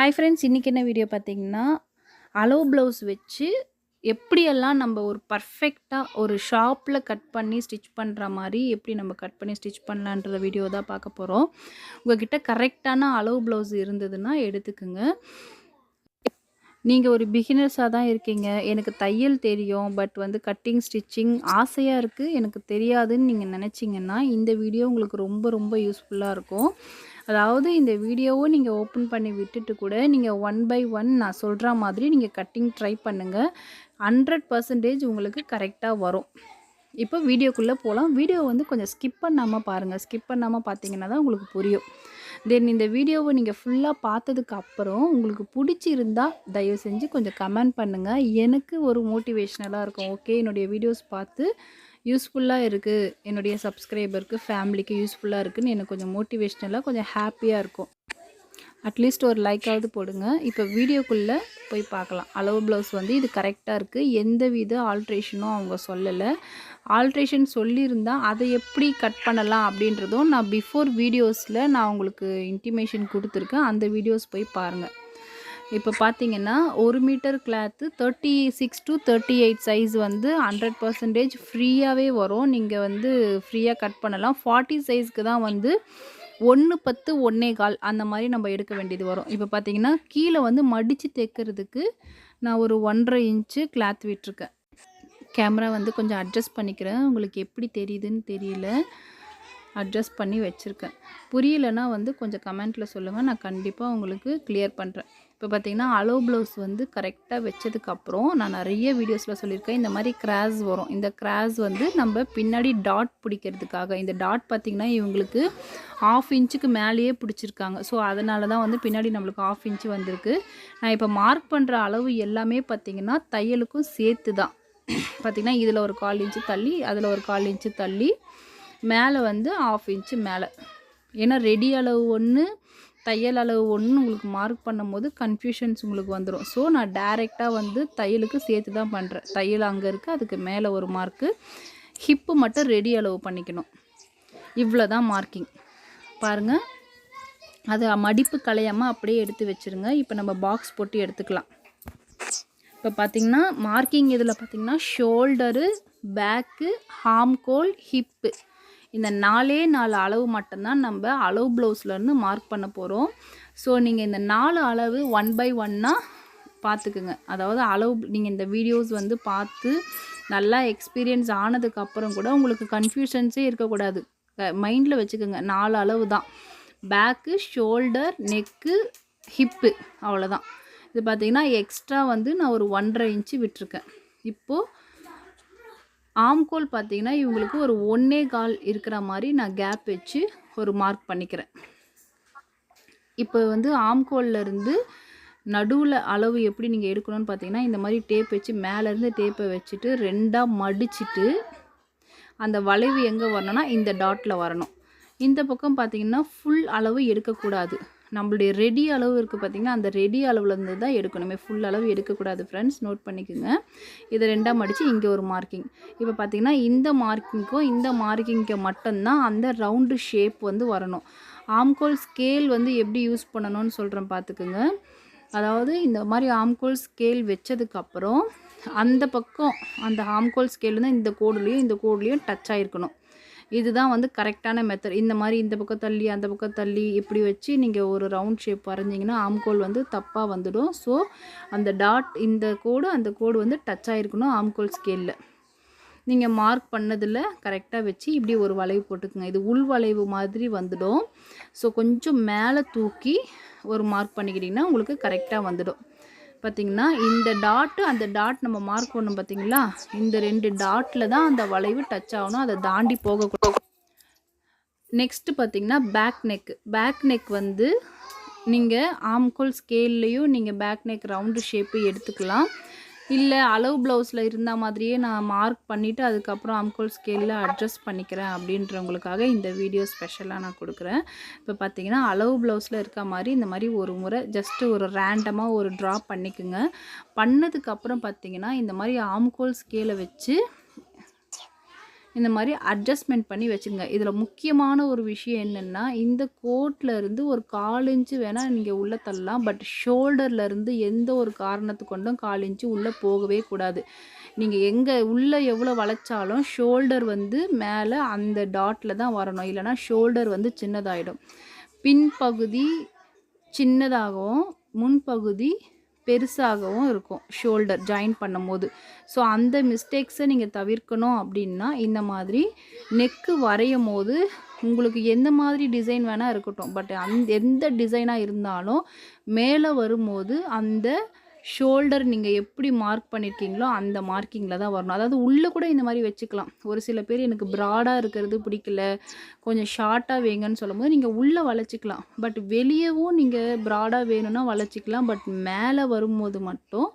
Hi friends இன்றைக்கி என்ன video பார்த்தீங்கன்னா அலோ ப்ளவுஸ் வச்சு எப்படியெல்லாம் நம்ம ஒரு பர்ஃபெக்டாக ஒரு ஷாப்பில் கட் பண்ணி ஸ்டிச் பண்ணுற மாதிரி எப்படி நம்ம கட் பண்ணி ஸ்டிச் பண்ணலான்ற வீடியோ தான் பார்க்க போகிறோம் உங்கள்கிட்ட கரெக்டான அலோ ப்ளவுஸ் இருந்ததுன்னா எடுத்துக்குங்க. நீங்கள் ஒரு பிகினர்ஸாக தான் இருக்கீங்க. எனக்கு தையல் தெரியும் பட் வந்து கட்டிங் ஸ்டிச்சிங் ஆசையாக இருக்குது எனக்கு தெரியாதுன்னு நீங்கள் நினச்சிங்கன்னா இந்த வீடியோ உங்களுக்கு ரொம்ப ரொம்ப யூஸ்ஃபுல்லாக இருக்கும். அதாவது இந்த வீடியோவை நீங்கள் ஓப்பன் பண்ணி விட்டுட்டு கூட நீங்கள் ஒன் பை ஒன் நான் சொல்கிற மாதிரி நீங்கள் கட்டிங் ட்ரை பண்ணுங்கள் ஹண்ட்ரட் பர்சன்டேஜ் உங்களுக்கு கரெக்டாக வரும். இப்போ வீடியோக்குள்ளே போகலாம் வீடியோ வந்து கொஞ்சம் ஸ்கிப் பண்ணாமல் பாருங்கள் ஸ்கிப் பண்ணாமல் பார்த்தீங்கன்னா தான் உங்களுக்கு புரியும். தென் இந்த வீடியோவை நீங்கள் ஃபுல்லாக பார்த்ததுக்கு அப்புறம் உங்களுக்கு பிடிச்சிருந்தா தயவு செஞ்சு கொஞ்சம் கமெண்ட் பண்ணுங்கள் எனக்கு ஒரு மோட்டிவேஷ்னலாக இருக்கும். ஓகே என்னுடைய வீடியோஸ் பார்த்து யூஸ்ஃபுல்லாக இருக்குது என்னுடைய சப்ஸ்கிரைபருக்கு ஃபேமிலிக்கு யூஸ்ஃபுல்லாக இருக்குதுன்னு எனக்கு கொஞ்சம் மோட்டிவேஷ்னலாக கொஞ்சம் ஹாப்பியாக இருக்கும். அட்லீஸ்ட் ஒரு லைக்காவது போடுங்க. இப்போ வீடியோக்குள்ளே போய் பார்க்கலாம். அளவு ப்ளவுஸ் வந்து இது கரெக்டாக இருக்குது எந்த வித ஆல்ட்ரேஷனும் அவங்க சொல்லலை. ஆல்ட்ரேஷன் சொல்லியிருந்தால் அதை எப்படி கட் பண்ணலாம் அப்படின்றதும் நான் பிஃபோர் வீடியோஸில் நான் உங்களுக்கு இன்டிமேஷன் கொடுத்துருக்கேன். அந்த வீடியோஸ் போய் பாருங்கள் இப்போ பார்த்தீங்கன்னா ஒரு meter cloth thirty six to thirty eight size வந்து ஹண்ட்ரட் பர்சன்டேஜ் ஃப்ரீயாகவே வரும். நீங்கள் வந்து ஃப்ரீயாக கட் பண்ணலாம். ஃபார்ட்டி சைஸ்க்கு தான் வந்து ஒன்று பத்து ஒன்றே கால் அந்த மாதிரி நம்ம எடுக்க வேண்டியது வரும். இப்போ பார்த்தீங்கன்னா கீழே வந்து மடித்து தைக்கிறதுக்கு நான் ஒரு ஒன்றரை இன்ச்சு கிளாத் விட்டுருக்கேன். கேமரா வந்து கொஞ்சம் அட்ஜஸ்ட் பண்ணிக்கிறேன். உங்களுக்கு எப்படி தெரியுதுன்னு தெரியல. அட்ஜஸ்ட் பண்ணி வச்சுருக்கேன். புரியலைன்னா வந்து கொஞ்சம் கமெண்ட்டில் சொல்லுங்கள் நான் கண்டிப்பாக உங்களுக்கு கிளியர் பண்ணுறேன் இப்போ பார்த்தீங்கன்னா அலோ ப்ளவுஸ் வந்து கரெக்டாக வச்சதுக்கப்புறம் நான் நிறைய வீடியோஸில் சொல்லியிருக்கேன். இந்த மாதிரி கிராஸ் வரும். இந்த கிராஸ் வந்து நம்ம பின்னாடி டாட் பிடிக்கிறதுக்காக. இந்த டாட் பார்த்திங்கன்னா இவங்களுக்கு ஆஃப் இன்ச்சுக்கு மேலேயே பிடிச்சிருக்காங்க. ஸோ அதனால தான் வந்து பின்னாடி நம்மளுக்கு ஆஃப் இன்ச்சு வந்திருக்கு. நான் இப்போ மார்க் பண்ணுற அளவு எல்லாமே பார்த்திங்கன்னா தையலுக்கும் சேர்த்து தான் பார்த்திங்கன்னா இதில் ஒரு கால் இன்ச்சு தள்ளி அதில் ஒரு கால் இன்ச்சு தள்ளி மேலே வந்து ஆஃப் இன்ச்சு மேலே. ஏன்னா ரெடி அளவு ஒன்று தையல் அளவு ஒன்று உங்களுக்கு மார்க் பண்ணும்போது கன்ஃபியூஷன்ஸ் உங்களுக்கு வந்துடும் ஸோ நான் டைரெக்டாக வந்து தையலுக்கு சேர்த்து தான் பண்ணுறேன் தையல் அங்கே இருக்குது அதுக்கு மேலே ஒரு மார்க்கு ஹிப்பு மட்டும் ரெடி அளவு பண்ணிக்கணும். இவ்வளோ தான் மார்க்கிங் பாருங்கள் அது மடிப்பு கலையாமல் அப்படியே எடுத்து வச்சுருங்க. இப்போ நம்ம பாக்ஸ் போட்டு எடுத்துக்கலாம். இப்போ பார்த்திங்கன்னா மார்க்கிங் இதில் பார்த்திங்கன்னா ஷோல்டரு பேக்கு ஹாம்கோல் ஹிப்பு இந்த நாலே நாலு அளவு மட்டும்தான் நம்ம அளவு ப்ளவுஸ்லேருந்து மார்க் பண்ண போகிறோம் ஸோ நீங்கள் இந்த நாலு அளவு ஒன் பை ஒன்னாக பார்த்துக்குங்க அதாவது அளவு நீங்கள் இந்த வீடியோஸ் வந்து பார்த்து நல்லா எக்ஸ்பீரியன்ஸ் ஆனதுக்கப்புறம் கூட உங்களுக்கு கன்ஃபியூஷன்ஸே இருக்கக்கூடாது. மைண்டில் வச்சுக்கோங்க. நாலு அளவு தான். பேக்கு ஷோல்டர் நெக்கு ஹிப்பு அவ்வளோதான் இது பார்த்திங்கன்னா எக்ஸ்ட்ரா வந்து நான் ஒரு ஒன்றரை இன்ச்சு விட்டுருக்கேன். இப்போது ஆம்கோல் பார்த்தீங்கன்னா இவங்களுக்கு ஒரு ஒன்றே கால் இருக்கிற மாதிரி நான் கேப் வச்சு ஒரு மார்க் பண்ணிக்கிறேன். இப்போ வந்து ஆம்கோல்லேருந்து நடுவில் அளவு எப்படி நீங்கள் எடுக்கணும்னு பார்த்தீங்கன்னா இந்த மாதிரி டேப் வச்சு மேலேருந்து டேப்பை வச்சுட்டு ரெண்டாக மடிச்சிட்டு அந்த வளைவு எங்கே வரணும்னா இந்த டாட்டில் வரணும். இந்த பக்கம் பார்த்தீங்கன்னா ஃபுல் அளவு எடுக்கக்கூடாது. நம்மளுடைய ரெடி அளவு இருக்குது பார்த்திங்கன்னா அந்த ரெடி அளவுலேருந்து தான் எடுக்கணுமே. ஃபுல் அளவு எடுக்கக்கூடாது ஃப்ரெண்ட்ஸ் நோட் பண்ணிக்கோங்க. இதை ரெண்டாக மடித்து இங்கே ஒரு மார்க்கிங் இப்போ பார்த்திங்கன்னா இந்த மார்க்கிங்க்கும் இந்த மார்க்கிங்க்கு மட்டும்தான் அந்த ரவுண்டு ஷேப் வந்து வரணும். ஆம்கோல் ஸ்கேல் வந்து எப்படி யூஸ் பண்ணணும்னு சொல்கிறேன் பார்த்துக்குங்க அதாவது இந்த மாதிரி ஆம்கோல் ஸ்கேல் வச்சதுக்கப்புறம் அந்த பக்கம் அந்த ஆம்கோல் ஸ்கேல் தான் இந்த கோடுலேயும் இந்த கோடுலேயும் டச் ஆகிருக்கணும் இதுதான் வந்து கரெக்டான மெத்தட் இந்த மாதிரி இந்த பக்கம் தள்ளி அந்த பக்கம் தள்ளி இப்படி வச்சு நீங்கள் ஒரு ரவுண்ட் ஷேப் வரைஞ்சிங்கன்னா ஆம்கோல் வந்து தப்பாக வந்துடும். ஸோ அந்த டாட் இந்த கோடு அந்த கோடு வந்து டச் ஆகிருக்கணும் ஆம்கோல் ஸ்கேலில் நீங்கள் மார்க் பண்ணதில் கரெக்டாக வச்சு இப்படி ஒரு வளைவு போட்டுக்குங்க. இது உள் வளைவு மாதிரி வந்துடும். ஸோ கொஞ்சம் மேலே தூக்கி ஒரு மார்க் பண்ணிக்கிட்டிங்கன்னா உங்களுக்கு கரெக்டாக வந்துடும். பார்த்திங்கன்னா இந்த டாட்டு அந்த டாட் நம்ம மார்க் பண்ணோம் பார்த்திங்களா இந்த ரெண்டு டாட்டில் தான் அந்த வளைவு டச் ஆகணும். அதை தாண்டி போகக்கூடாது. நெக்ஸ்ட்டு பார்த்திங்கன்னா பேக் நெக் பேக் நெக் வந்து நீங்கள் ஆம்கோல் ஸ்கேல்லையும் நீங்கள் பேக் நெக் ரவுண்டு ஷேப்பு எடுத்துக்கலாம். இல்லை அளவு ப்ளவுஸில் இருந்த மாதிரியே நான் மார்க் பண்ணிவிட்டு அதுக்கப்புறம் அம்கோல் ஸ்கேலில் அட்ஜஸ்ட் பண்ணிக்கிறேன் அப்படின்றவங்களுக்காக இந்த வீடியோ ஸ்பெஷலாக நான் கொடுக்குறேன். இப்போ பார்த்தீங்கன்னா அளவு ப்ளவுஸில் இருக்க மாதிரி இந்த மாதிரி ஒரு முறை ஜஸ்ட்டு ஒரு ரேண்டமாக ஒரு ட்ரா பண்ணிக்கோங்க. பண்ணதுக்கப்புறம் பார்த்தீங்கன்னா இந்த மாதிரி ஆம்கோல் ஸ்கேலை வச்சு இந்த மாதிரி அட்ஜஸ்ட்மெண்ட் பண்ணி வச்சுங்க இதில் முக்கியமான ஒரு விஷயம் என்னென்னா இந்த கோட்லேருந்து ஒரு கால் இன்ச்சு வேணால் நீங்கள் உள்ளே தள்ளலாம். பட் ஷோல்டர்லேருந்து எந்த ஒரு காரணத்து கொண்டும் கால் இன்ச்சு உள்ளே போகவே கூடாது. நீங்கள் எங்கே உள்ளே எவ்வளோ வளைச்சாலும் ஷோல்டர் வந்து மேலே அந்த டாட்டில் தான் வரணும். இல்லைனா ஷோல்டர் வந்து சின்னதாயிடும். பின்பகுதி சின்னதாகவும் முன்பகுதி பெருசாகவும் இருக்கும் ஷோல்டர் ஜாயின் பண்ணும்போது. ஸோ அந்த மிஸ்டேக்ஸை நீங்கள் தவிர்க்கணும் அப்படின்னா இந்த மாதிரி நெக்கு வரையும் போது உங்களுக்கு எந்த மாதிரி டிசைன் வேணால் இருக்கட்டும். பட் அந் எந்த டிசைனாக இருந்தாலும் மேலே வரும்போது அந்த ஷோல்டர் நீங்கள் எப்படி மார்க் பண்ணியிருக்கீங்களோ அந்த மார்க்கிங்கில் தான் வரணும். அதாவது உள்ளே கூட இந்த மாதிரி வச்சுக்கலாம். ஒரு சில பேர் எனக்கு ப்ராடாக இருக்கிறது பிடிக்கல கொஞ்சம் ஷார்ட்டாக வேங்கன்னு சொல்லும்போது நீங்கள் உள்ளே வளைச்சிக்கலாம். பட் வெளியவும் நீங்கள் ப்ராடாக வேணும்னா வளைச்சிக்கலாம். பட் மேலே வரும்போது மட்டும்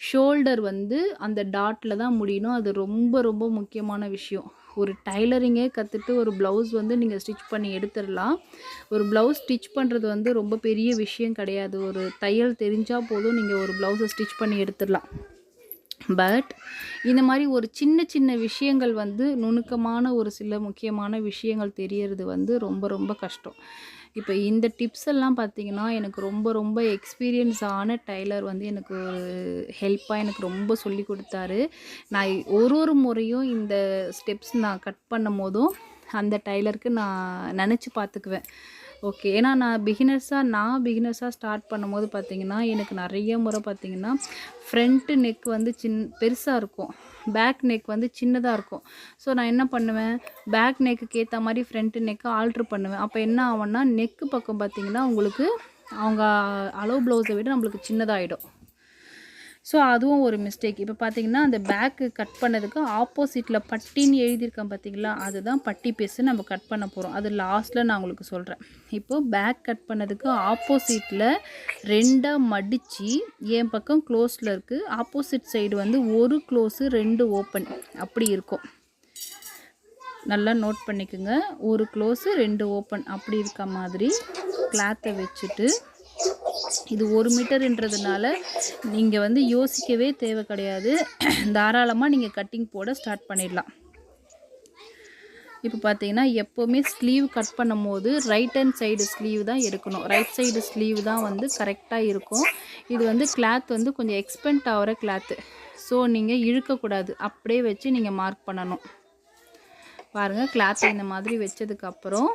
ஷோல்டர் வந்து அந்த டாட்டில் தான் முடியணும். அது ரொம்ப ரொம்ப முக்கியமான விஷயம். ஒரு டைலரிங்கே கற்றுட்டு ஒரு ப்ளவுஸ் வந்து நீங்கள் ஸ்டிச் பண்ணி எடுத்துடலாம். ஒரு ப்ளவுஸ் ஸ்டிச் பண்ணுறது வந்து ரொம்ப பெரிய விஷயம் கிடையாது. ஒரு தையல் தெரிஞ்சால் போதும் நீங்கள் ஒரு ப்ளவுஸை ஸ்டிச் பண்ணி எடுத்துடலாம். பட் இந்த மாதிரி ஒரு சின்ன சின்ன விஷயங்கள் வந்து நுணுக்கமான ஒரு சில முக்கியமான விஷயங்கள் தெரியறது வந்து ரொம்ப ரொம்ப கஷ்டம். இப்போ இந்த டிப்ஸ் எல்லாம் பார்த்தீங்கன்னா எனக்கு ரொம்ப ரொம்ப எக்ஸ்பீரியன்ஸ் ஆன டைலர் வந்து எனக்கு ஒரு ஹெல்ப்பாக எனக்கு ரொம்ப சொல்லி கொடுத்தாரு. நான் ஒரு ஒரு முறையும் இந்த ஸ்டெப்ஸ் நான் கட் பண்ணும் போதும் அந்த டைலருக்கு நான் நினச்சி பார்த்துக்குவேன் ஓகே ஏன்னா நான் பிகினர்ஸாக நான் பிகினர்ஸாக ஸ்டார்ட் பண்ணும்போது பார்த்தீங்கன்னா எனக்கு நிறைய முறை பார்த்திங்கன்னா ஃப்ரண்ட்டு நெக் வந்து சின் பெருசாக இருக்கும். பேக் நெக் வந்து சின்னதாக இருக்கும். ஸோ நான் என்ன பண்ணுவேன்? பேக் நெக்குக்கு ஏற்ற மாதிரி ஃப்ரண்ட்டு நெக்கை ஆல்ட்ரு பண்ணுவேன். அப்போ என்ன ஆகும்னா நெக்கு பக்கம் பார்த்திங்கன்னா உங்களுக்கு அவங்க அளவு ப்ளவுஸை விட நம்மளுக்கு சின்னதாகிடும் ஸோ அதுவும் ஒரு மிஸ்டேக் இப்போ பார்த்தீங்கன்னா அந்த பேக்கு கட் பண்ணதுக்கு ஆப்போசிட்டில் பட்டின்னு எழுதியிருக்கேன் பார்த்தீங்களா அதுதான் பட்டி பீஸு நம்ம கட் பண்ண போகிறோம் அது லாஸ்ட்டில் நான் உங்களுக்கு சொல்கிறேன் இப்போது பேக் கட் பண்ணதுக்கு ஆப்போசிட்டில் ரெண்டாக மடித்து என் பக்கம் க்ளோஸில் இருக்குது ஆப்போசிட் சைடு வந்து ஒரு க்ளோஸு ரெண்டு ஓப்பன் அப்படி இருக்கும். நல்லா நோட் பண்ணிக்கோங்க. ஒரு க்ளோஸு ரெண்டு ஓப்பன் அப்படி இருக்க மாதிரி கிளாத்தை வச்சுட்டு இது ஒரு மீட்டருன்றதுனால நீங்கள் வந்து யோசிக்கவே தேவை கிடையாது. தாராளமாக நீங்கள் கட்டிங் போட ஸ்டார்ட் பண்ணிடலாம். இப்போ பார்த்தீங்கன்னா எப்போவுமே ஸ்லீவ் கட் பண்ணும் போது ரைட் ஹேண்ட் சைடு ஸ்லீவ் தான் எடுக்கணும். ரைட் சைடு ஸ்லீவ் தான் வந்து கரெக்டாக இருக்கும். இது வந்து கிளாத் வந்து கொஞ்சம் எக்ஸ்பெண்ட் ஆகிற கிளாத்து ஸோ நீங்கள் இழுக்கக்கூடாது அப்படியே வச்சு நீங்கள் மார்க் பண்ணணும். பாருங்கள் கிளாத்தை இந்த மாதிரி வச்சதுக்கப்புறம்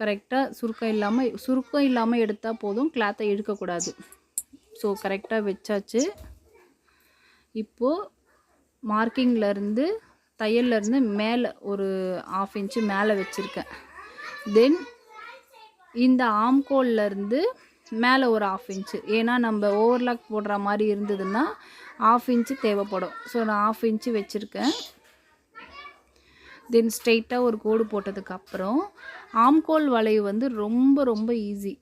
கரெக்டாக சுருக்கம் இல்லாமல் சுருக்கம் இல்லாமல் எடுத்தால் போதும். கிளாத்தை இழுக்கக்கூடாது. ஸோ கரெக்டாக வச்சாச்சு. இப்போது மார்க்கிங்லேருந்து தையல்லேருந்து மேலே ஒரு ஆஃப் இன்ச்சு மேலே வச்சுருக்கேன். தென் இந்த ஆம்கோல்லேருந்து மேலே ஒரு ஆஃப் இன்ச்சு ஏன்னா நம்ம ஓவர்லாக் போடுற மாதிரி இருந்ததுன்னா ஆஃப் இன்ச்சு தேவைப்படும். ஸோ நான் ஆஃப் இன்ச்சு வச்சுருக்கேன். தென் ஸ்ட்ரெயிட்டாக ஒரு கோடு போட்டதுக்கப்புறம் ஆம்கோல் வளைவு வந்து ரொம்ப ரொம்ப ஈஸி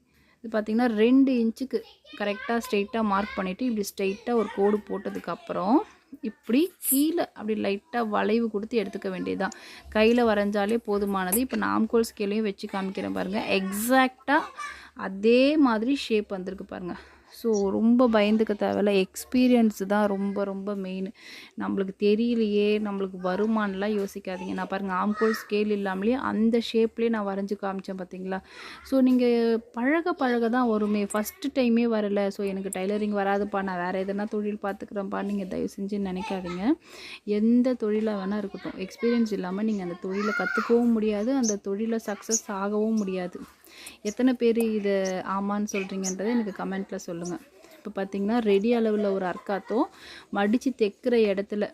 இது பார்த்திங்கன்னா ரெண்டு இன்ச்சுக்கு கரெக்டாக ஸ்ட்ரெயிட்டாக மார்க் பண்ணிவிட்டு இப்படி ஸ்ட்ரெயிட்டாக ஒரு கோடு போட்டதுக்கப்புறம் இப்படி கீழே அப்படி லைட்டாக வளைவு கொடுத்து எடுத்துக்க வேண்டியதுதான். கையில் வரைஞ்சாலே போதுமானது. இப்போ நான் ஆம்கோல் ஸ்கேலையும் வச்சு காமிக்கிறேன் பாருங்கள் எக்ஸாக்டாக அதே மாதிரி ஷேப் வந்திருக்கு பாருங்கள் ஸோ ரொம்ப பயந்துக்க தேவையில்ல. எக்ஸ்பீரியன்ஸ் தான் ரொம்ப ரொம்ப மெயின் நம்மளுக்கு தெரியலையே நம்மளுக்கு வருமானலாம் யோசிக்காதீங்க. நான் பாருங்கள் ஆம்கோல் ஸ்கேல் இல்லாமலே அந்த ஷேப்லேயே நான் வரைஞ்சி காமிச்சேன் பார்த்தீங்களா ஸோ நீங்கள் பழக பழக தான் வருமே. ஃபஸ்ட்டு டைமே வரலை. ஸோ எனக்கு டைலரிங் வராதுப்பா. நான் வேறு எதனா தொழில் பார்த்துக்குறேன்ப்பா நீங்கள் தயவு செஞ்சு நினைக்காதீங்க. எந்த தொழிலாக வேணால் இருக்கட்டும். எக்ஸ்பீரியன்ஸ் இல்லாமல் நீங்கள் அந்த தொழிலை கற்றுக்கவும் முடியாது. அந்த தொழிலை சக்ஸஸ் ஆகவும் முடியாது. எத்தனை பேர் இதை ஆமான்னு சொல்கிறீங்கன்றதை எனக்கு கமெண்ட்டில் சொல்லுங்கள் இப்போ பார்த்தீங்கன்னா ரெடி அளவில் ஒரு அர்க்காத்தம் மடித்து தைக்கிற இடத்துல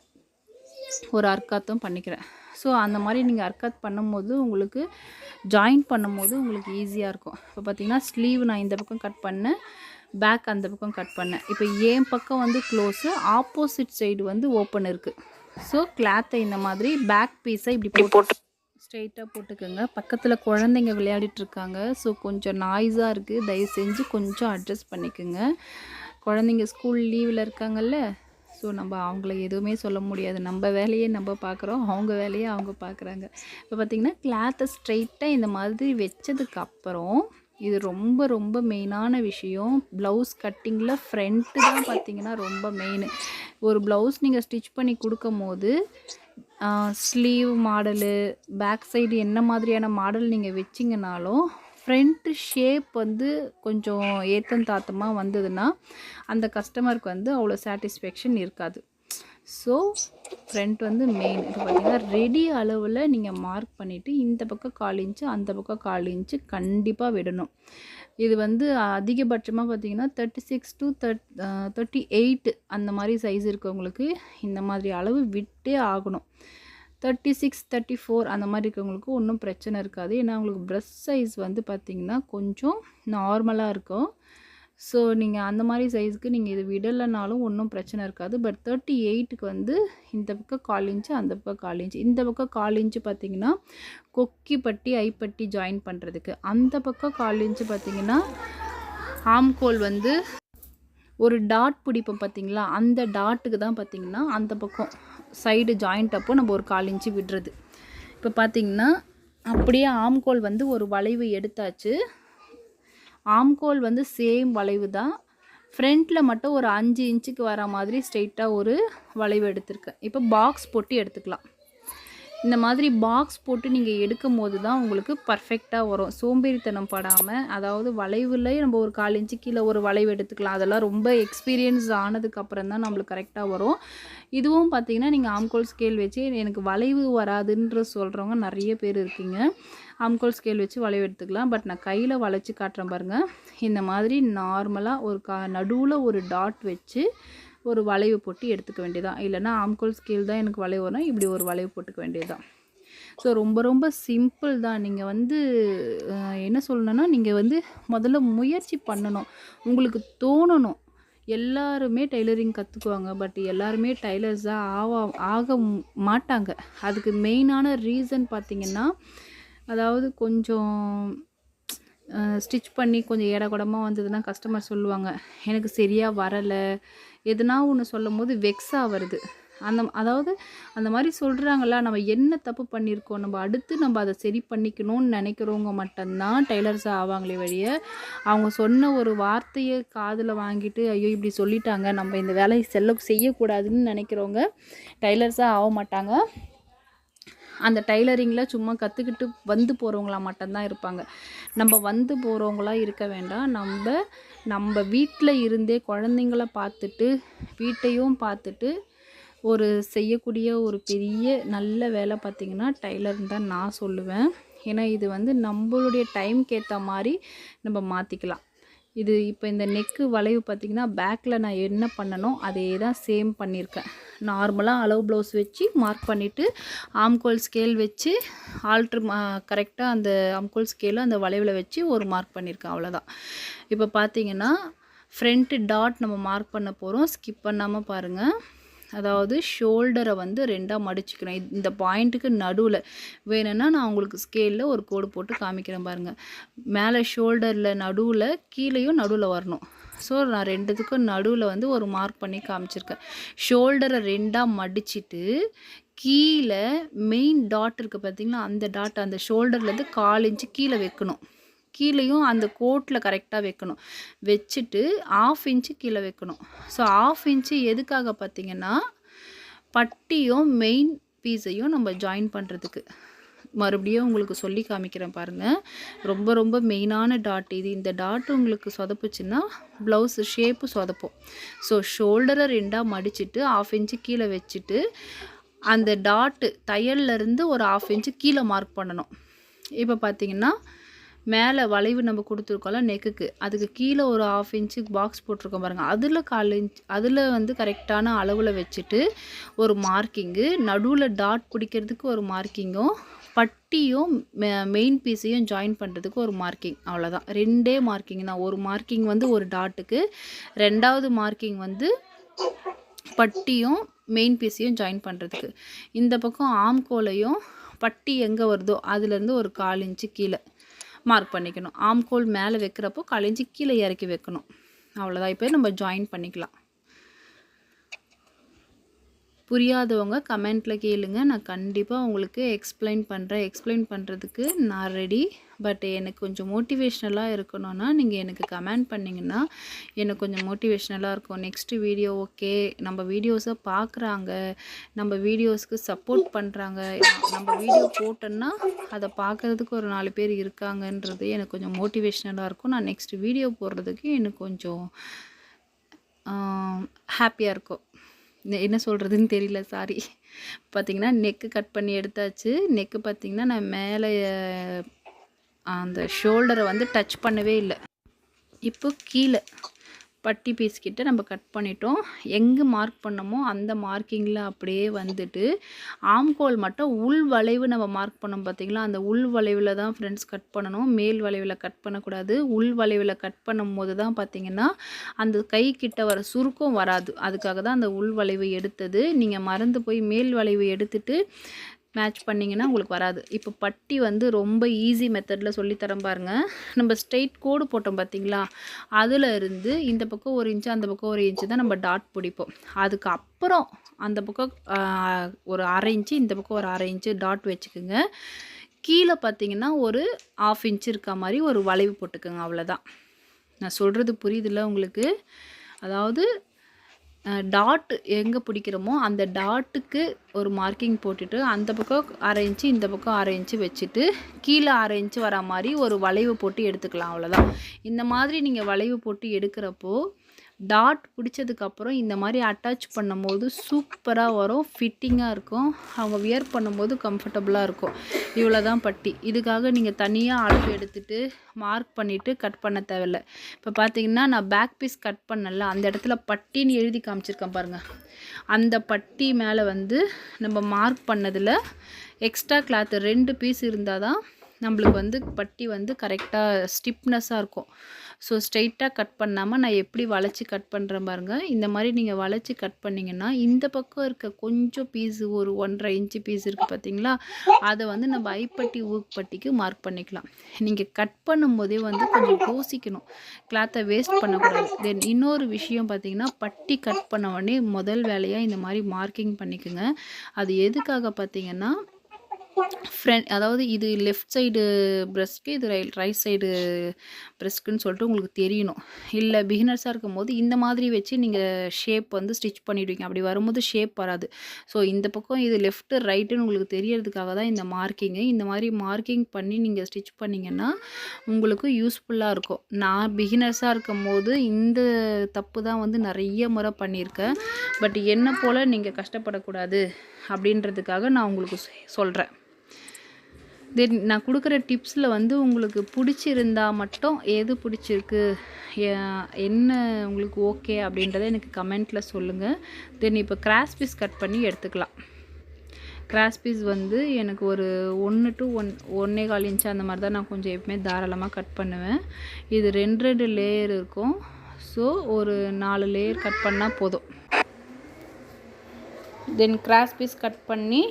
ஒரு அர்க்காத்தம் பண்ணிக்கிறேன். ஸோ அந்த மாதிரி நீங்கள் அர்க்காத் பண்ணும்போது உங்களுக்கு ஜாயின் பண்ணும்போது உங்களுக்கு ஈஸியாக இருக்கும். இப்போ பார்த்தீங்கன்னா ஸ்லீவ் நான் இந்த பக்கம் கட் பண்ணேன் பேக் அந்த பக்கம் கட் பண்ணேன். இப்போ என் பக்கம் வந்து க்ளோஸு ஆப்போசிட் சைடு வந்து ஓப்பன் இருக்குது ஸோ கிளாத்தை இந்த மாதிரி பேக் பீஸை இப்படி போட்டு ஸ்ட்ரெயிட்டாக போட்டுக்கோங்க. பக்கத்தில் குழந்தைங்க விளையாடிட்டு இருக்காங்க ஸோ கொஞ்சம் நாய்ஸாக இருக்குது தயவு செஞ்சு கொஞ்சம் அட்ஜஸ்ட் பண்ணிக்கோங்க. குழந்தைங்க ஸ்கூல் லீவில் இருக்காங்கல்ல? ஸோ நம்ம அவங்கள எதுவுமே சொல்ல முடியாது. நம்ம வேலையே நம்ம பார்க்குறோம் அவங்க வேலையை அவங்க பார்க்குறாங்க இப்போ பார்த்திங்கன்னா கிளாத்தை ஸ்ட்ரெயிட்டாக இந்த மாதிரி வச்சதுக்கப்புறம் இது ரொம்ப ரொம்ப மெயினான விஷயம். ப்ளவுஸ் கட்டிங்கில் ஃப்ரண்ட்டு தான் பார்த்திங்கன்னா ரொம்ப மெயின் ஒரு ப்ளவுஸ் நீங்கள் ஸ்டிச் பண்ணி கொடுக்கும் போது ஸ்லீவ் மாடலு பேக் சைடு என்ன மாதிரியான மாடல் நீங்கள் வச்சிங்கனாலும் ஃப்ரண்ட்டு ஷேப் வந்து கொஞ்சம் ஏத்தம் தாத்தமாக வந்ததுன்னா அந்த கஸ்டமருக்கு வந்து அவ்வளோ சாட்டிஸ்ஃபேக்ஷன் இருக்காது. ஸோ ஃப்ரண்ட் வந்து மெயின் இப்போ பார்த்தீங்கன்னா ரெடி அளவில் நீங்கள் மார்க் பண்ணிவிட்டு இந்த பக்கம் கால் இன்ச்சு அந்த பக்கம் கால் இன்ச்சு கண்டிப்பாக விடணும். இது வந்து அதிகபட்சமாக பார்த்தீங்கன்னா thirty six to third thirty eight அந்த மாதிரி சைஸ் இருக்கவங்களுக்கு இந்த மாதிரி அளவு விட்டே ஆகணும். தேர்ட்டி சிக்ஸ் தேர்ட்டி ஃபோர் அந்த மாதிரி இருக்கவங்களுக்கு ஒன்றும் பிரச்சனை இருக்காது. ஏன்னா அவங்களுக்கு ப்ரெஸ் சைஸ் வந்து பார்த்திங்கன்னா கொஞ்சம் நார்மலாக இருக்கும். ஸோ நீங்கள் அந்த மாதிரி சைஸ்க்கு நீங்கள் இது விடலைனாலும் ஒன்றும் பிரச்சனை இருக்காது. பட் தேர்ட்டி எயிட்டுக்கு வந்து இந்த பக்கம் கால் இன்ச்சு அந்த பக்கம் கால் இன்ச்சு இந்த பக்கம் கால் இன்ச்சு பார்த்தீங்கன்னா கொக்கி பட்டி ஐப்பட்டி ஜாயின் பண்ணுறதுக்கு அந்த பக்கம் கால் இன்ச்சு பார்த்தீங்கன்னா ஆம்கோல் வந்து ஒரு டாட் பிடிப்போம் பார்த்தீங்களா? அந்த டாட்டுக்கு தான் பார்த்தீங்கன்னா அந்த பக்கம் சைடு ஜாயிண்ட் அப்போ நம்ம ஒரு கால் இன்ச்சு விடுறது. இப்போ பார்த்தீங்கன்னா அப்படியே ஆம்கோல் வந்து ஒரு வளைவு எடுத்தாச்சு. ஆம்கோல் வந்து சேம் வளைவு தான் ஃப்ரண்ட்டில் மட்டும் ஒரு அஞ்சு இன்ச்சுக்கு வர மாதிரி ஸ்ட்ரெயிட்டாக ஒரு வளைவு எடுத்திருக்கேன். இப்போ பாக்ஸ் போட்டு எடுத்துக்கலாம். இந்த மாதிரி பாக்ஸ் போட்டு நீங்கள் எடுக்கும் போது தான் உங்களுக்கு பர்ஃபெக்டாக வரும். சோம்பேறித்தனம் படாமல் அதாவது வளைவுலேயே நம்ம ஒரு கால் இன்ச்சு கீழே ஒரு வளைவு எடுத்துக்கலாம். அதெல்லாம் ரொம்ப எக்ஸ்பீரியன்ஸ் ஆனதுக்கப்புறம் தான் நம்மளுக்கு கரெக்டாக வரும். இதுவும் பார்த்திங்கன்னா நீங்கள் ஆம்கோல் ஸ்கேல் வச்சு எனக்கு வளைவு வராதுன்ற சொல்கிறவங்க நிறைய பேர் இருக்கீங்க. ஆம்கோல் ஸ்கேல் வச்சு வளைவு எடுத்துக்கலாம். பட் நான் கையில் வளைச்சி காட்டுறேன் பாருங்கள் இந்த மாதிரி நார்மலாக ஒரு கா நடுவில் ஒரு டாட் வச்சு ஒரு வளைவு போட்டு எடுத்துக்க வேண்டியதான் இல்லைனா ஆம்கோல் ஸ்கேல் தான் எனக்கு வளைவு வரும். இப்படி ஒரு வளைவு போட்டுக்க வேண்டியதுதான். ஸோ ரொம்ப ரொம்ப சிம்பிள் தான். நீங்கள் வந்து என்ன சொல்லணும்னா நீங்கள் வந்து முதல்ல முயற்சி பண்ணணும். உங்களுக்கு தோணணும். எல்லாருமே டெய்லரிங் கற்றுக்குவாங்க பட் எல்லாருமே டைலர்ஸாக ஆவா ஆக மாட்டாங்க. அதுக்கு மெயினான ரீசன் பார்த்திங்கன்னா அதாவது கொஞ்சம் ஸ்டிச் பண்ணி கொஞ்சம் ஏடகுடமாக வந்ததுன்னா கஸ்டமர் சொல்லுவாங்க எனக்கு சரியாக வரலை. எதுனா ஒன்று சொல்லும் போது வெக்ஸாக வருது. அந்த அதாவது அந்த மாதிரி சொல்கிறாங்களா நம்ம என்ன தப்பு பண்ணியிருக்கோம் நம்ம அடுத்து நம்ம அதை சரி பண்ணிக்கணும்னு நினைக்கிறவங்க மட்டும்தான் டெய்லர்ஸாக ஆவாங்களே வழிய அவங்க சொன்ன ஒரு வார்த்தையை காதில் வாங்கிட்டு ஐயோ இப்படி சொல்லிட்டாங்க நம்ம இந்த வேலையை செல்ல செய்யக்கூடாதுன்னு நினைக்கிறவங்க டெய்லர்ஸாக ஆக மாட்டாங்க. அந்த டைலரிங்கில் சும்மா கற்றுக்கிட்டு வந்து போகிறவங்களா மட்டும்தான் இருப்பாங்க. நம்ம வந்து போகிறவங்களாம் இருக்க வேண்டாம். நம்ம நம்ம வீட்டில் இருந்தே குழந்தைங்கள பார்த்துட்டு வீட்டையும் பார்த்துட்டு ஒரு செய்யக்கூடிய ஒரு பெரிய நல்ல வேலை பார்த்திங்கன்னா டைலர்னு தான் நான் சொல்லுவேன். ஏன்னா இது வந்து நம்மளுடைய டைம்க்கு ஏற்ற மாதிரி நம்ம மாற்றிக்கலாம் இது இப்போ இந்த நெக்கு வளைவு பார்த்திங்கன்னா பேக்கில் நான் என்ன பண்ணனோ அதே தான் சேம் பண்ணியிருக்கேன் நார்மலாக அளவு ப்ளவுஸ் வச்சு மார்க் பண்ணிவிட்டு ஆம்கோல் ஸ்கேல் வச்சு ஆல்ட்ரு கரெக்டாக அந்த ஆம்கோல் ஸ்கேலும் அந்த வளைவில் வச்சு ஒரு மார்க் பண்ணியிருக்கேன் அவ்வளோதான் இப்போ பார்த்தீங்கன்னா ஃப்ரண்ட்டு டாட் நம்ம மார்க் பண்ண போகிறோம் ஸ்கிப் பண்ணாமல் பாருங்கள் அதாவது ஷோல்டரை வந்து ரெண்டாக மடிச்சுக்கணும். இந்த பாயிண்ட்டுக்கு நடுவில். வேணும்னா நான் உங்களுக்கு ஸ்கேலில் ஒரு கோடு போட்டு காமிக்கிறேன் பாருங்கள் மேலே ஷோல்டரில் நடுவில் கீழேயும் நடுவில் வரணும். ஸோ நான் ரெண்டுத்துக்கும் நடுவில் வந்து ஒரு மார்க் பண்ணி காமிச்சிருக்கேன். ஷோல்டரை ரெண்டாக மடிச்சுட்டு கீழே மெயின் டாட் இருக்குது பார்த்திங்களா அந்த டாட் அந்த ஷோல்டர்லேருந்து கால் இன்ச்சு கீழே வைக்கணும். கீழேயும் அந்த கோட்டில் கரெக்டாக வைக்கணும். வச்சுட்டு ஆஃப் இன்ச்சு கீழே வைக்கணும். ஸோ ஆஃப் இன்ச்சு எதுக்காக பார்த்திங்கன்னா பட்டியும் மெயின் பீஸையும் நம்ம ஜாயின் பண்ணுறதுக்கு மறுபடியும் உங்களுக்கு சொல்லி காமிக்கிறேன் பாருங்கள் ரொம்ப ரொம்ப மெயினான டாட் இது. இந்த டாட் உங்களுக்கு சொதப்புச்சுன்னா ப்ளவுஸ் ஷேப்பு சொதப்போம். ஸோ ஷோல்டரை ரெண்டாக மடிச்சுட்டு ஆஃப் இன்ச்சு கீழே வச்சுட்டு அந்த டாட்டு தையல்லேருந்து ஒரு ஆஃப் இன்ச்சு கீழே மார்க் பண்ணணும். இப்போ பார்த்தீங்கன்னா மேலே வளைவு நம்ம கொடுத்துருக்கோம்ல நெக்குக்கு அதுக்கு கீழே ஒரு ஆஃப் இன்ச்சு பாக்ஸ் போட்டிருக்கோம் பாருங்கள் அதில் கால் இன்ச் அதில் வந்து கரெக்டான அளவில் வச்சுட்டு ஒரு மார்க்கிங்கு நடுவில் டாட் பிடிக்கிறதுக்கு ஒரு மார்க்கிங்கும் பட்டியும் மெயின் பீஸையும் ஜாயின் பண்ணுறதுக்கு ஒரு மார்க்கிங் அவ்வளோதான் ரெண்டே மார்க்கிங் தான். ஒரு மார்க்கிங் வந்து ஒரு டாட்டுக்கு ரெண்டாவது மார்க்கிங் வந்து பட்டியும் மெயின் பீஸையும் ஜாயின் பண்ணுறதுக்கு இந்த பக்கம் ஆம்கோலையும் பட்டி எங்கே வருதோ அதுலேருந்து ஒரு கால் இன்ச்சு கீழே. மார்க் பண்ணிக்கணும். ஆம்கோல் மேலே வைக்கிறப்போ கழிஞ்சு கீழே இறக்கி வைக்கணும். அவ்வளோதான் இப்போ நம்ம ஜாயின் பண்ணிக்கலாம். புரியாதவங்க கமெண்ட்டில் கேளுங்க. நான் கண்டிப்பாக உங்களுக்கு எக்ஸ்பிளைன் பண்ணுறேன் எக்ஸ்பிளைன் பண்ணுறதுக்கு நான் ரெடி பட் எனக்கு கொஞ்சம் மோட்டிவேஷ்னலாக இருக்கணும்னா நீங்கள் எனக்கு கமெண்ட் பண்ணிங்கன்னா எனக்கு கொஞ்சம் மோட்டிவேஷ்னலாக இருக்கும். நெக்ஸ்ட்டு வீடியோ ஓகே நம்ம வீடியோஸை பார்க்குறாங்க நம்ம வீடியோஸ்க்கு சப்போர்ட் பண்ணுறாங்க நம்ம வீடியோ போட்டோன்னா அதை பார்க்குறதுக்கு ஒரு நாலு பேர் இருக்காங்கன்றது எனக்கு கொஞ்சம் மோட்டிவேஷ்னலாக இருக்கும். நான் நெக்ஸ்ட் வீடியோ போடுறதுக்கு எனக்கு கொஞ்சம் ஹாப்பியாக இருக்கும். என்ன சொல்கிறதுன்னு தெரியல சாரி பார்த்திங்கன்னா நெக்கு கட் பண்ணி எடுத்தாச்சு. நெக்கு பார்த்திங்கன்னா நான் மேலே அந்த ஷோல்டரை வந்து டச் பண்ணவே இல்லை. இப்போ கீழே. பட்டி பீஸ் கிட்ட நம்ம கட் பண்ணிட்டோம். எங்கே மார்க் பண்ணமோ அந்த மார்க்கிங்கில் அப்படியே வந்துட்டு ஆம்கோல் மட்டும் உள் வளைவு நம்ம மார்க் பண்ணோம் பார்த்திங்களா அந்த உள் வளைவில் தான் ஃப்ரெண்ட்ஸ் கட் பண்ணணும். மேல் வளைவில் கட் பண்ணக்கூடாது. உள் வளைவில் கட் பண்ணும் போது தான் பார்த்திங்கன்னா அந்த கை கிட்ட வர சுருக்கம் வராது. அதுக்காக தான் அந்த உள் வளைவு எடுத்தது. நீங்கள் மறந்து போய் மேல் வளைவு எடுத்துட்டு மேட்ச் பண்ணிங்கன்னா உங்களுக்கு வராது. இப்போ பட்டி வந்து ரொம்ப ஈஸி மெத்தடில் சொல்லித்தரம் பாருங்கள் நம்ம ஸ்ட்ரெயிட் கோடு போட்டோம் பார்த்தீங்களா அதில் இருந்து இந்த பக்கம் ஒரு இன்ச்சு அந்த பக்கம் ஒரு இன்ச்சு தான் நம்ம டாட் பிடிப்போம். அதுக்கப்புறம் அந்த பக்கம் ஒரு அரை இன்ச்சு இந்த பக்கம் ஒரு அரை இன்ச்சு டாட் வச்சுக்கோங்க. கீழே பார்த்தீங்கன்னா ஒரு ஆஃப் இன்ச்சு இருக்க மாதிரி ஒரு வளைவு போட்டுக்கோங்க. அவ்வளோதான் நான் சொல்கிறது புரியுதில்ல உங்களுக்கு? அதாவது டாட் எங்கே பிடிக்கிறோமோ அந்த டாட்டுக்கு ஒரு மார்க்கிங் போட்டுட்டு அந்த பக்கம் அரை இன்ச்சு இந்த பக்கம் அரை இன்ச்சு வச்சுட்டு கீழே அரை இன்ச்சு வர மாதிரி ஒரு வளைவு போட்டு எடுத்துக்கலாம் அவ்வளோதான் இந்த மாதிரி நீங்கள் வளைவு போட்டு எடுக்கிறப்போ டாட் பிடிச்சதுக்கப்புறம் இந்த மாதிரி அட்டாச் பண்ணும்போது சூப்பராக வரும் ஃபிட்டிங்காக இருக்கும். அவங்க வியர் பண்ணும்போது கம்ஃபர்டபுளாக இருக்கும். இவ்வளோ தான் பட்டி. இதுக்காக நீங்கள் தனியாக அளவு எடுத்துகிட்டு மார்க் பண்ணிவிட்டு கட் பண்ண தேவையில்ல. இப்போ பார்த்தீங்கன்னா நான் பேக் பீஸ் கட் பண்ணல. அந்த இடத்துல பட்டின்னு எழுதி காமிச்சிருக்கேன் பாருங்கள் அந்த பட்டி மேலே வந்து நம்ம மார்க் பண்ணதில் எக்ஸ்ட்ரா கிளாத்து ரெண்டு பீஸ் இருந்தால் தான் நம்மளுக்கு வந்து பட்டி வந்து கரெக்டாக ஸ்டிப்னஸ்ஸாக இருக்கும். ஸோ ஸ்ட்ரெயிட்டாக கட் பண்ணாமல் நான் எப்படி வளைச்சி கட் பண்ணுறேன் பாருங்கள் இந்த மாதிரி நீங்கள் வளைச்சி கட் பண்ணிங்கன்னா இந்த பக்கம் இருக்க கொஞ்சம் பீஸு ஒரு ஒன்றரை இன்ச்சு பீஸ் இருக்குது பார்த்தீங்களா அதை வந்து நம்ம ஐப்பட்டி ஊக்பட்டிக்கு மார்க் பண்ணிக்கலாம். நீங்கள் கட் பண்ணும்போதே வந்து கொஞ்சம் யோசிக்கணும். கிளாத்தை வேஸ்ட் பண்ணக்கூடாது. தென் இன்னொரு விஷயம் பார்த்தீங்கன்னா பட்டி கட் பண்ண உடனே முதல் வேலையாக இந்த மாதிரி மார்க்கிங் பண்ணிக்கோங்க. அது எதுக்காக பார்த்தீங்கன்னா ஃப்ரண்ட் அதாவது இது லெஃப்ட் சைடு ப்ரெஸ்க்கு இது ரை ரைட் சைடு ப்ரெஸ்க்குன்னு சொல்லிட்டு உங்களுக்கு தெரியணும். இல்லை பிகினர்ஸாக இருக்கும் போது இந்த மாதிரி வச்சு நீங்கள் ஷேப் வந்து ஸ்டிச் பண்ணிவிடுவீங்க அப்படி வரும்போது ஷேப் வராது. ஸோ இந்த பக்கம் இது லெஃப்ட்டு ரைட்டுன்னு உங்களுக்கு தெரியறதுக்காக தான் இந்த மார்க்கிங்கு இந்த மாதிரி மார்க்கிங் பண்ணி நீங்கள் ஸ்டிச் பண்ணிங்கன்னா உங்களுக்கு யூஸ்ஃபுல்லாக இருக்கும். நான் பிகினர்ஸாக இருக்கும் போது இந்த தப்பு தான் வந்து நிறைய முறை பண்ணியிருக்கேன். பட் என்ன போல் நீங்கள் கஷ்டப்படக்கூடாது அப்படின்றதுக்காக நான் உங்களுக்கு சொல்கிறேன் தென் நான் கொடுக்குற டிப்ஸில் வந்து உங்களுக்கு பிடிச்சிருந்தா மட்டும் எது பிடிச்சிருக்கு என்ன உங்களுக்கு ஓகே அப்படின்றத எனக்கு கமெண்ட்டில் சொல்லுங்கள் தென் இப்போ கிராஸ் பீஸ் கட் பண்ணி எடுத்துக்கலாம். கிராஸ் பீஸ் வந்து எனக்கு ஒரு ஒன்று டு ஒன் ஒன்றே கால் இன்ச்சு அந்த மாதிரி தான் நான் கொஞ்சம் எப்பவுமே தாராளமாக கட் பண்ணுவேன். இது ரெண்டு ரெண்டு லேயர் இருக்கும். ஸோ ஒரு நாலு லேயர் கட் பண்ணால் போதும். தென் கிராஸ் பீஸ் கட் பண்ணி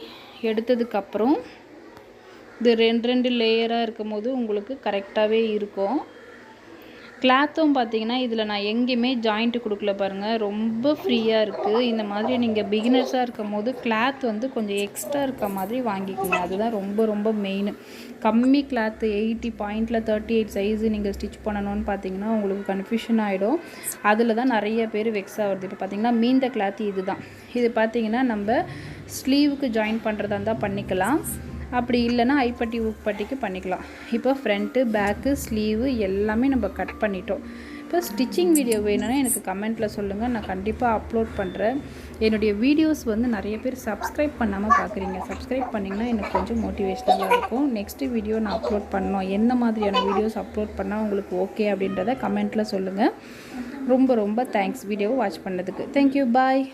எடுத்ததுக்கப்புறம் இது ரெண்டு ரெண்டு லேயராக இருக்கும் போது உங்களுக்கு கரெக்டாகவே இருக்கும். கிளாத்தும் பார்த்தீங்கன்னா இதில் நான் எங்கேயுமே ஜாயிண்ட்டு கொடுக்கல பாருங்கள் ரொம்ப ஃப்ரீயாக இருக்குது இந்த மாதிரி நீங்கள் பிகினர்ஸாக இருக்கும் போது கிளாத் வந்து கொஞ்சம் எக்ஸ்ட்ரா இருக்க மாதிரி வாங்கிக்கோங்க. அதுதான் ரொம்ப ரொம்ப மெயின் கம்மி கிளாத்து எயிட்டி பாயிண்டில் தேர்ட்டி எயிட் சைஸு நீங்கள் ஸ்டிச் பண்ணணும்னு பார்த்தீங்கன்னா உங்களுக்கு கன்ஃபியூஷன் ஆகிடும் அதில் தான் நிறைய பேர் வெக்ஸ் ஆகுது இப்போ பார்த்தீங்கன்னா மீந்த கிளாத் இது தான் இது பார்த்தீங்கன்னா நம்ம ஸ்லீவுக்கு ஜாயின் பண்ணுறதா இருந்தால் பண்ணிக்கலாம். அப்படி இல்லைன்னா ஐப்பட்டி ஊப்பட்டிக்கு பண்ணிக்கலாம். இப்போ ஃப்ரண்ட்டு பேக்கு ஸ்லீவு எல்லாமே நம்ம கட் பண்ணிட்டோம். இப்போ ஸ்டிச்சிங் வீடியோ வேணும்னா எனக்கு கமெண்ட்டில் சொல்லுங்கள் நான் கண்டிப்பாக அப்லோட் பண்ணுறேன் என்னுடைய வீடியோஸ் வந்து நிறைய பேர் சப்ஸ்கிரைப் பண்ணாமல் பார்க்குறீங்க. சப்ஸ்கிரைப் பண்ணிங்கன்னா எனக்கு கொஞ்சம் மோட்டிவேஷனாக இருக்கும். நெக்ஸ்ட்டு வீடியோ நான் அப்லோட் பண்ணோம் என்ன மாதிரியான வீடியோஸ் அப்லோட் பண்ணால் உங்களுக்கு ஓகே அப்படின்றத கமெண்ட்டில் சொல்லுங்கள் ரொம்ப ரொம்ப தேங்க்ஸ் வீடியோவை வாட்ச் பண்ணதுக்கு. Thank you bye